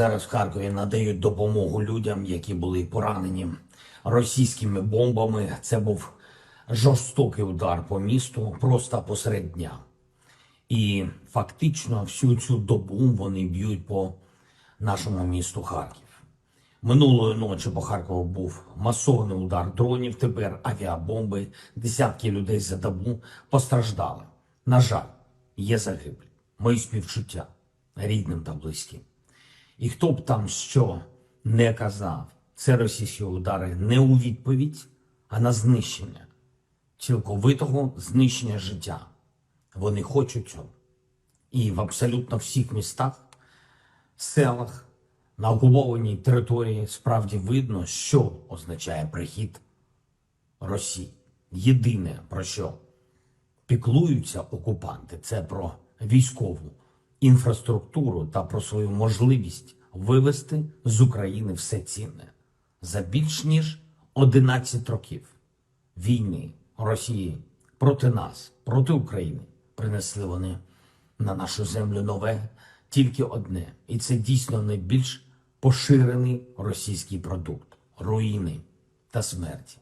зараз в Харкові надають допомогу людям, які були поранені російськими бомбами. Це був жорстокий удар по місту просто посеред дня. І фактично всю цю добу вони б'ють по нашому місту Харків. Минулої ночі по Харкову був масований удар дронів, тепер авіабомби, десятки людей за добу постраждали. На жаль, є загиблі. Мої співчуття рідним та близьким. І хто б там що не казав, це російські удари не у відповідь, а на знищення, цілковитого знищення життя. Вони хочуть цього. І в абсолютно всіх містах, селах, на окупованій території справді видно, що означає прихід Росії. Єдине про що піклуються окупанти, це про військову інфраструктуру та про свою можливість вивести з України все цінне за більш ніж 11 років війни Росії проти нас, проти України. Принесли вони на нашу землю нове тільки одне, і це дійсно найбільш поширений російський продукт руїни та смерті.